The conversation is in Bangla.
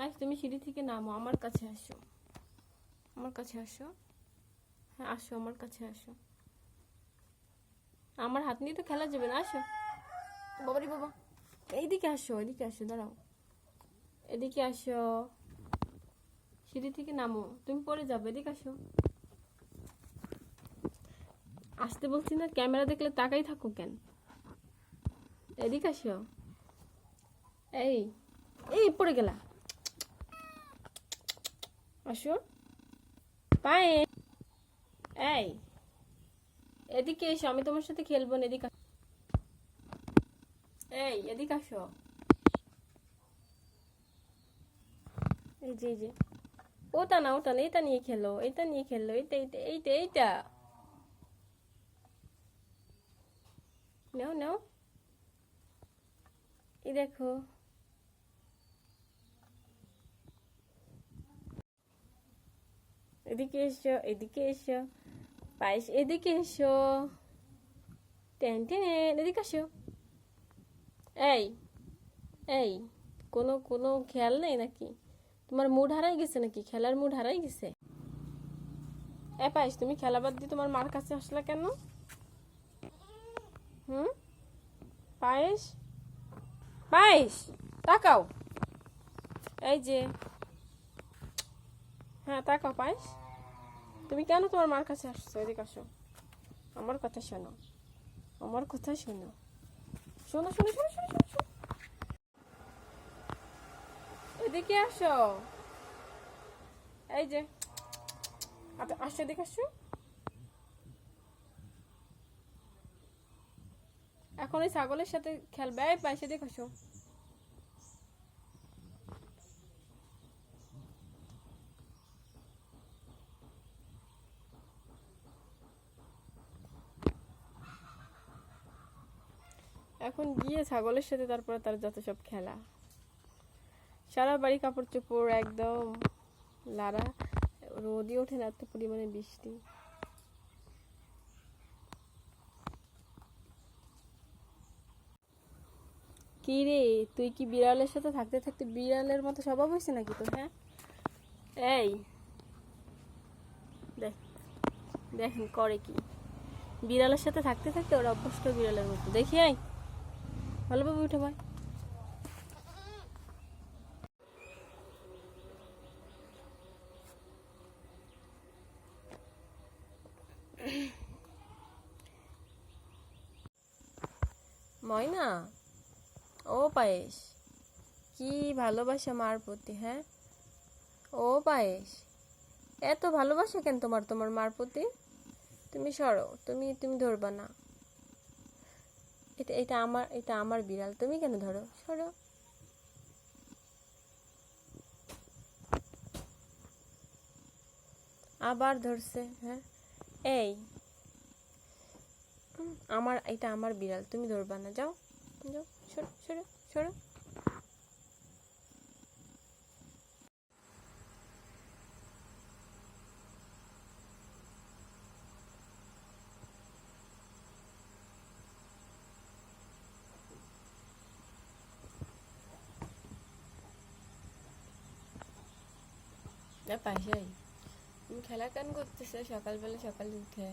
পাইস, তুমি সিঁড়ি থেকে নামো, আমার কাছে আসো। আমার কাছে আসো। হ্যাঁ আসো, আমার কাছে আসো। আমার হাত নিয়ে তো খেলা যাবে না, আসো। বাবারি বাবা, এইদিকে আসো এদিকে আসো, দাঁড়াও। এদিকে আসো। সিঁড়ি থেকে নামো, তুমি পড়ে যাবে, এদিকে আসো। আসতে বলছি না, ক্যামেরা দেখলে তাকাই থাকো কেন? এদিকে আসো। এই এই পড়ে গেলা। আসো পায়ে এই এদিকে এসো, আমি তোমার সাথে খেলব না, এদিকে। এই, এদিকে আসো। এই যে যে। ওটা না ওটা না, এটা নিয়ে খেলো, এটা নিয়ে খেলো, এইটা এইটা এইটা এইটা। নাও নাও। এই দেখো। এদিকে এসো এদিকে এসো। পায়েস, এদিকে এসো। টেন এদিকে আসো। এই এই, কোনো কোনো খেয়াল নেই নাকি? তোমার মুড হারাই গেছে নাকি? খেলার মুড হারাই গেছে? এ পায়েস, তুমি খেলা বাদ দিয়ে তোমার মার কাছে আসলা কেন? হুম? পায়েস? পায়েস, তাকাও। এই যে হ্যাঁ তাকাও পায়েস তুমি কেন তোমার মার কাছে আসছো? এদিকে আসো। আমার কথা শোনো। আমার কথা শোনো। শোনো শোনো শোনো শোনো। এদিকে আসো। এই যে। আচ্ছা, আসো এদিকে আসো। এখন ওই ছাগলের সাথে খেলবে দেখো আসো। এখন গিয়ে ছাগলের সাথে তারপরে তার যত সব খেলা। সারা বাড়ি কাপড় চোপড় একদম লারা, রোদই ওঠে না এত পরিমাণে বৃষ্টি। কি রে, তুই কি বিড়ালের সাথে থাকতে থাকতে বিড়ালের মতো স্বভাব হয়েছে নাকি তোর হ্যাঁ? এই, দেখ, দেখেন করে কি। বিড়ালের সাথে থাকতে থাকতে ওরা অভ্যস্ত বিড়ালের মতো। দেখি আই ভালোভাবে উঠে ভাই। ময়না? ও পায়েস কি ভালোবাসা মার প্রতি হ্যাঁ? ও পায়েস এত ভালোবাসা কেন তোমার তোমার মার প্রতি? তুমি সরো, তুমি তুমি ধরবা না। এটা এটা আমার এটা আমার বিড়াল। তুমি কেন ধরো? সরো। আবার ধরছে হ্যাঁ? এই। আমার, এটা আমার বিড়াল। তুমি ধরবা না। যাও যাও। সরো সরো সরো। না পাশেই খেলা কেন করতেছে? সকালবেলা সকালে উঠে